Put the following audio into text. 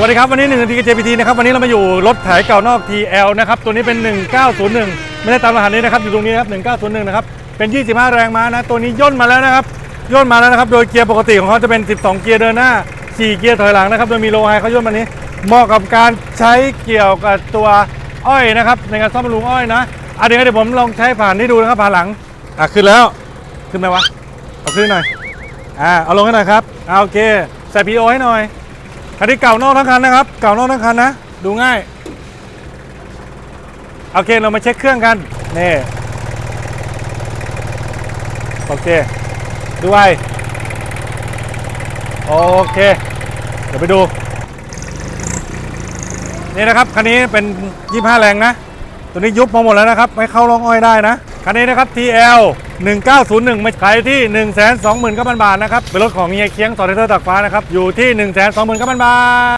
สวัสดีครับ วันนี้1นาทีกับ JPT นะครับ วันนี้เรามาอยู่รถไถเก่านอก TL นะครับ ตัวนี้เป็น 1901 ไม่ได้ตามรหัสนี้นะครับ อยู่ตรงนี้นะครับ1901 นะครับ เป็น 25 แรงม้านะ ตัวนี้ย่นมาแล้วนะครับ ย่นมาแล้วนะครับ โดยเกียร์ปกติของเขาจะเป็น 12 เกียร์เดินหน้า 4 เกียร์ถอยหลังนะครับ โดยมีโลไฮเขาย่นมานี้ เหมาะกับการใช้เกี่ยวกับตัวอ้อยนะครับ ในการซ่อมบำรุงอ้อยนะอะเดี๋ยวเดี๋ยวผมลองใช้ผ่านให้ดูนะครับผ่านหลัง อะขึ้นแล้ว ขึ้นไหมวะ เอาขึ้นหน่อย อ่า เอาลงให้หน่อยครับ อ่าโอเค ใส่พีโอให้หน่อย คันนี้เก่านอกทั้งคันนะครับ เก่านอกทั้งคันนะ ดูง่าย โอเค เรามาเช็คเครื่องกัน นี่ โอเค ดูไอโอเค เดี๋ยวไปดู นี่นะครับ คันนี้เป็น 25 แรงนะ ตัวนี้ยุบมาหมดแล้วนะครับไม่เข้าร่องอ้อยได้นะ คันนี้นะครับ TL 1901ม่ขายที่ 1 2 0 0 0 0 บาทนะครับ เป็นรถของเฮียเคียงต่อเทอร์ตักฟ้านะครับ อยู่ที่ 1 2 0 0 0 0 บาท